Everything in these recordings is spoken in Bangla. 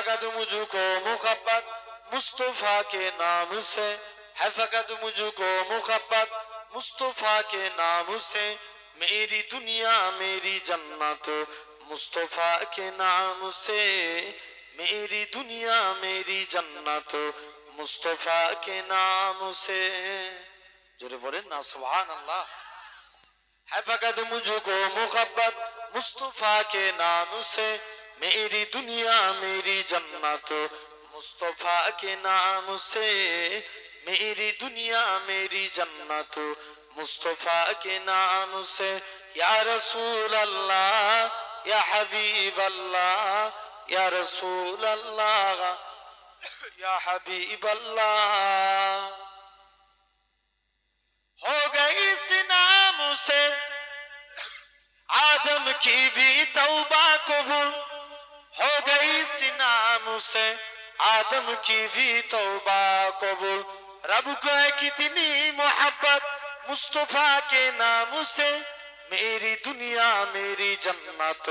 फकत मुझको मुखब्बत मुस्तफ़ा के नाम से है फकत मुझको मुखब्बत मुस्तफ़ा के नाम से मेरी दुनिया मेरी जन्नत मुस्तफ़ा के नाम से मेरी दुनिया मेरी जन्नत मुस्तफ़ा के नाम से जोरे बोले ना सुभान अल्लाह है फकत मुझको मुखब्बत मुस्तफ़ा के नाम से میری دنیا، میری جنت، مصطفیٰ کے نام سے میری دنیا، میری جنت، مصطفیٰ کے نام سے یا رسول اللہ، یا حبیب اللہ، یا رسول اللہ، یا حبیب اللہ۔ ہو گئی اس نام سے آدم کی بھی توبہ قبول۔ ہو گئی سینام سے آدم کی بھی توبہ قبول رب کو ہے کتنی محبت مصطفیٰ کے نام سے میری دنیا میری جنت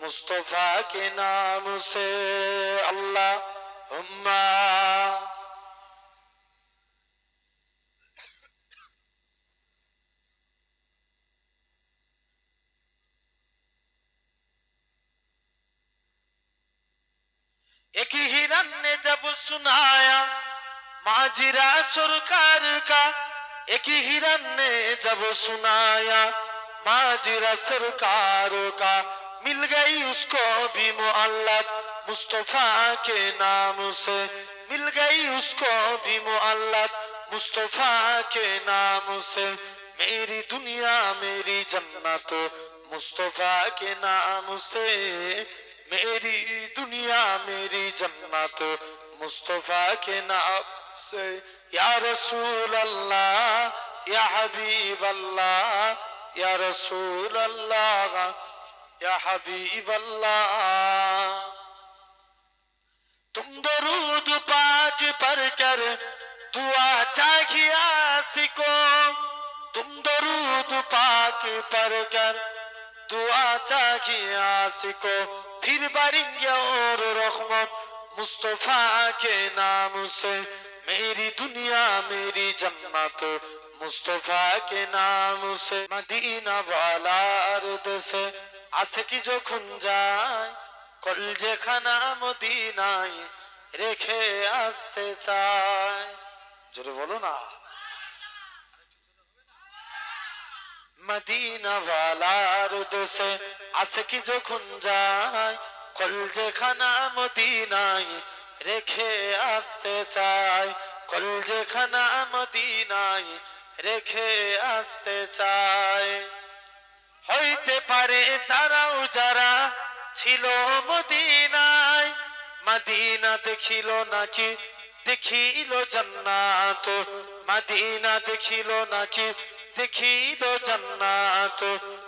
مصطفیٰ کے نام سے اللہ एक हिरन ने जब सुनाया माजिरा सरकार का एक हिरन ने जब सुनाया माजिरा सरकार का मिल गई उसको भी मुअल्लक मुस्तफा के नाम से मिल गई उसको भी मुअल्लक मुस्तफा के नाम से मेरी दुनिया मेरी जन्नत मुस्तफा के नाम से मेरी दुनिया, मेरी जन्नत, मुस्तफ़ा के नाम से। या रसूल अल्लाह या हबीब अल्लाह या रसूल अल्लाह या हबीब अल्लाह तुम दरूद पाक पर कर दुआ चाहिए सिको तुम दरूद पाक पर कर दुआ चाहिए सिको তীর বাড়ি রহমত। মুস্তফা কে নাম সে মেরি দুনিয়া, মেরি জন্মাত মুস্তফা কে নাম সে মদিনা বালার আছে কি যখন যায় কল যেখানা খানা মদিনায় রেখে আসতে চায়। জোরে বলো না। মদিনা ওয়ালার দেশে আসে কি যখন যায়? কলজে খানা মদিনায় রেখে আসতে চায়। কলজে খানা মদিনায় রেখে আসতে চায়। হইতে পারে তারাও যারা ছিল মদিনায়, মদিনা দেখিল নাকি? দেখিল জান্নাত। মদিনা দেখিল নাকি? দেখিল জান্নাত,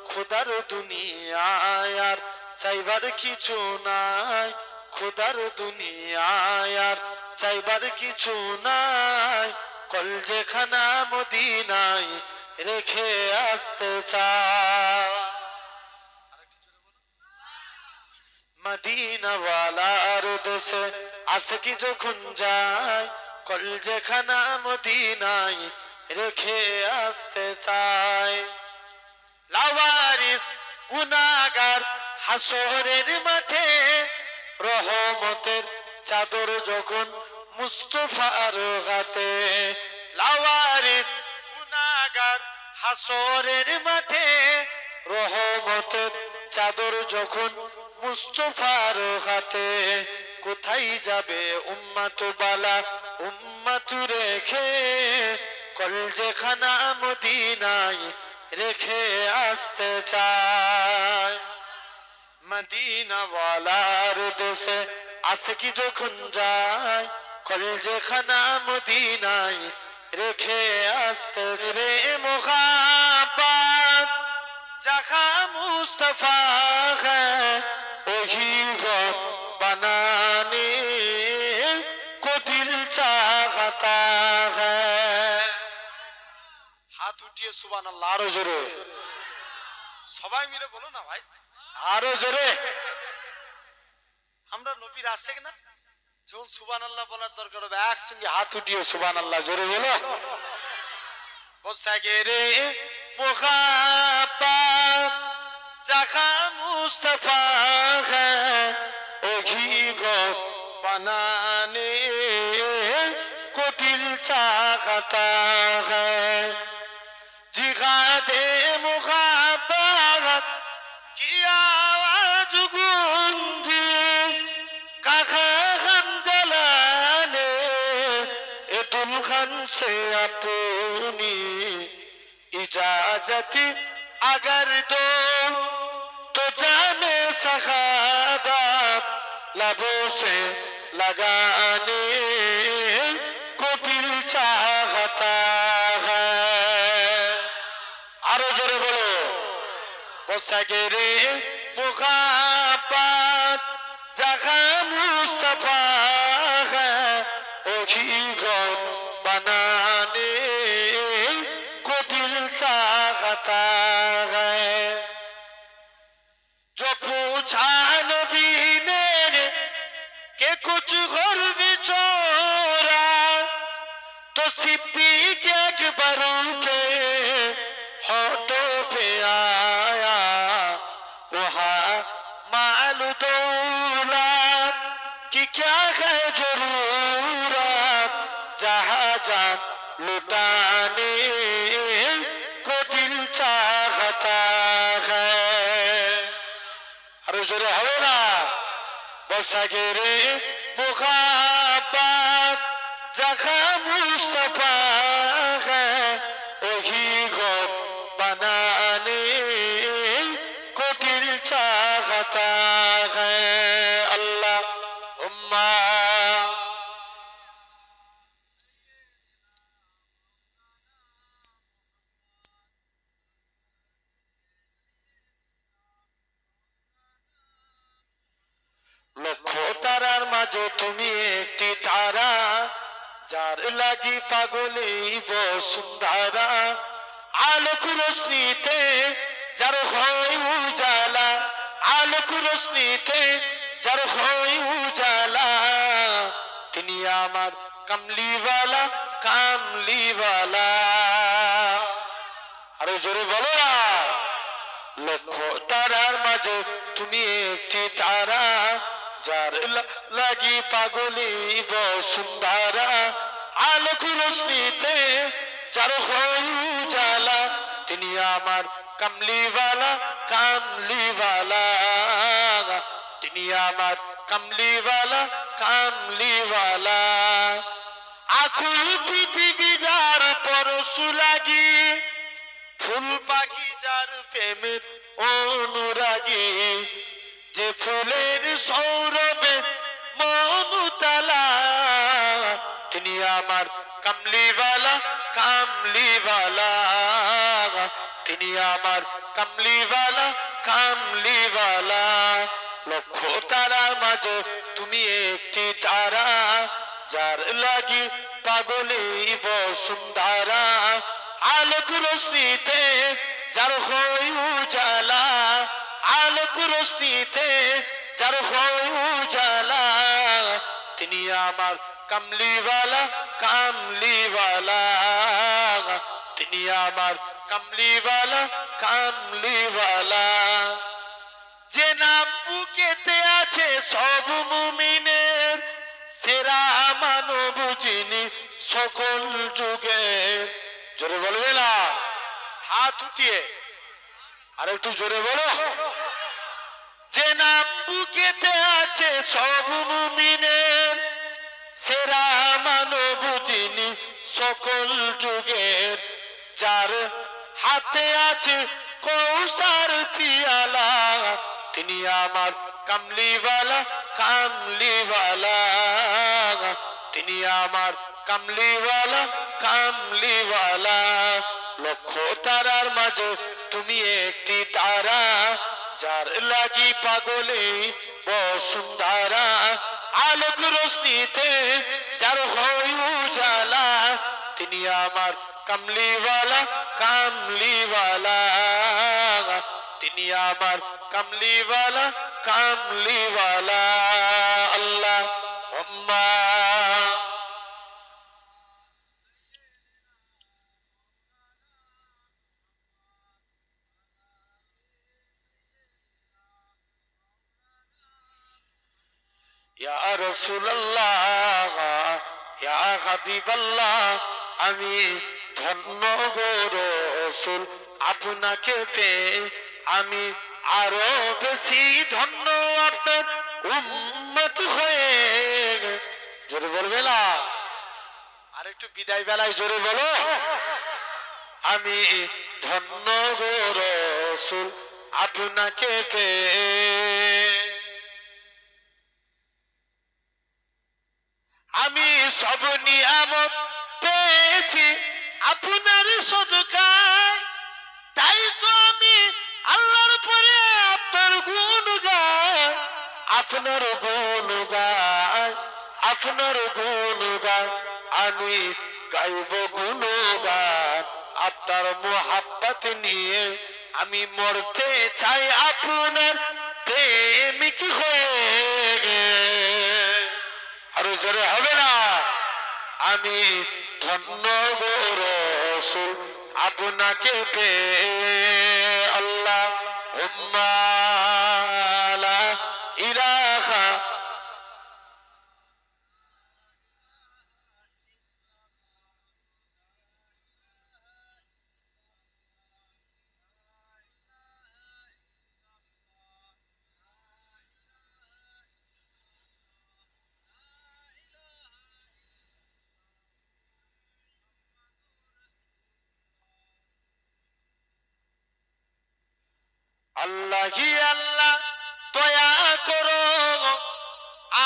খোদার দুনিয়ায় আর চাইবার কিছু নাই। খোদার দুনিয়ায় আর চাইবার কিছু নাই। কল যেখানা মদিনায় রেখে আসতে চায়। মদিনা দেশে আসে কি যখন যায়, কল যেখানা মদিনায় রেখে আসতে চায় লাওয়ারিস গুনাগার হাসরের মাঠে, রহমতের চাদর যখন মুস্তফার হাতে। লাওয়ারিস গুনাগার হাসরের মাঠে, রহমতের চাদর যখন মুস্তফার হাতে। কোথায় যাবে উম্মাত বালা উম্মাত রেখে? কল যেখানা মদিনায় রেখে আসতে চায় মদিনা ওয়ালার দেশে আসে কি যখন যায় কল যেখানা মদিনায় রেখে আসতে রে মোহাবাত जहा मुस्तफा है वही को बनाने को दिल चाहता है দুটিয়ে সুবান আল্লাহ আরও জোরে। সবাই মিলে বলো না ভাই। আরও জোরে। আমরা নবীর আসে না? যখন সুবান আল্লাহ বলার দরকার হবে, একসঙ্গে হাত উঠিয়ে সুবান আল্লাহ জোরে বলো। বসাগেরে মোহাব্বত জাখা মুস্তফা হ্যাঁ ও ঘি গো বানানে কোটিল চাকাতা হ্যাঁ है जिगादे मुहाबत की आवाज गूंजी कहा हम जलाने ए दुल्हन से अपनी इजाजत अगर दो तो जाने सखादत लबों से लगाने को दिल चाहता है আরো জোরে বলো বসাগেরে মুখাবাত জাগা মুস্তফা হ্যাঁ ওহি ঘর বানানে को दिल चाहता है जो पूछा नबी ने कि कुछ घर बिछोरा तो सिद्दीक अकबर के होठों पे आया वहाँ माल दौलत की طوقها وها مع الدولة كيكا خجرورا جهازا لداني قتل شاختا জোরে হবে না বসাগেরে মুখাবাত জাখা মুস্তফা ওহি গপ বানানে को दिल चाहता है अल्लाह उम्मा লক্ষ তারার মাঝে তুমি একটি তারা যার লাগি পাগলে বসুন্ধারা আলোক রশ্মিতে, যার হয় উজালা। আলোক রশ্মিতে, যার হয় উজালা। তিনি আমার কামলিওয়ালা কামলিওয়ালা। আরও জোরে বলো না। লক্ষ তারার মাঝে তুমি একটি তারা, যার লাগি পাগলি বসুন্ধারা আলোক রশ্মিতে যার হয় উজালা তিনি আমার কামলিওয়ালা কামলিওয়ালা। তিনি আমার কামলিওয়ালা কামলিওয়ালা। আকুল পৃথিবী যার পরশু লাগি ফুল পাখি যার প্রেমের অনুরাগী। যে ফুলের সৌরভে মনুতালা তিনি আমার কামলিওয়ালা কামলিওয়ালা তিনি আমার কামলিওয়ালা কামলিওয়ালা লক্ষ তারার মাঝে তুমি একটি তারা, যার লাগি পাগলে বসুন্ধারা আলোক রশ্মিতে যার হয় উজালা, আলোক রশ্মিতে যার হয় উজালা। তিনি আমার কামলিওয়ালা কামলিওয়ালা তিনি আমার কামলিওয়ালা কামলিওয়ালা যে নাম বুকেতে আছে সব মুমিনের সেরা মানব যিনি সকল যুগের। জোরে বলবে না হাত উঠিয়ে। আর একটু জোরে বলো। যে নাম বুকেতে আছে সব মুমিনের সেরা মানব যিনি সকল যুগের, যার হাতে আছে কৌসার পিয়ালা, তিনি আমার কামলিওয়ালা কামলিওয়ালা। তিনি আমার কামলিওয়ালা কামলিওয়ালা। লক্ষ তারার মাঝে তুমি একটি তারা, যার লাগি পাগলে বসুন্ধারা। আলোক রশ্মিতে যার হয় উজালা, তিনি আমার কামলিওয়ালা কামলিওয়ালা। তিনি আমার কামলিওয়ালা কামলিওয়ালা। আল্লাহ উম্মা ইয়া রাসূলুল্লাহ ইয়া হাবিবাল্লাহ আমি ধন্য গো রসুল আপনাকে পেয়ে আমি আরও বেশি ধন্য আপনার উম্মত হয়ে জোরে বলবে না? আর একটু বিদায় বেলায় জোরে বলো। আমি ধন্য গো রসুল আপনাকে পেয়ে আমি সব নিয়ামত পেয়েছি আপনার সদকায়। তাই তো আমি আল্লাহর পরে আপনার গুণ গায় আপনার গুণ গায় আপনার গুণ গায় আমি গাইব গুণ গান আপনার মোহাব্বত নিয়ে আমি মরতে চাই, আপনার প্রেমিক হয়ে আরও জোরে হবে না। আমি ধন্য রসুল আপনাকে পে আল্লাহ হুম্মালা আল্লাহ আল্লাহ, দয়া করো,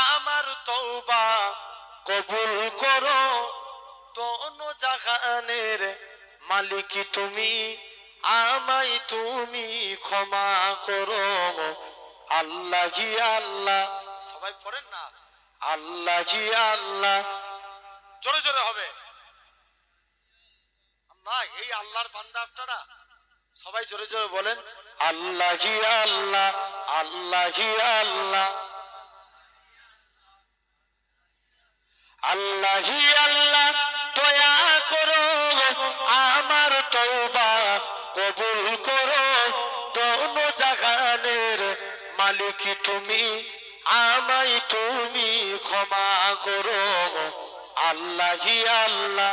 আমার তওবা কবুল করো। দোন জাহানের মালিক তুমি, আমায় তুমি ক্ষমা করো। আল্লাহ আল্লাহ, সবাই পড়েন না? আল্লাহ আল্লাহ। জোরে জোরে হবে। আল্লাহ, এই আল্লাহর বান্দা আপনারা সবাই জোরে জোরে বলেন। আল্লাহ আল্লাহ আল্লাহ আল্লাহ। আল্লাহ আল্লাহ, দয়া করো আমার তওবা কবুল করো। দোনো জাহানের মালিক তুমি, আমায় তুমি ক্ষমা করো আল্লাহ আল্লাহ।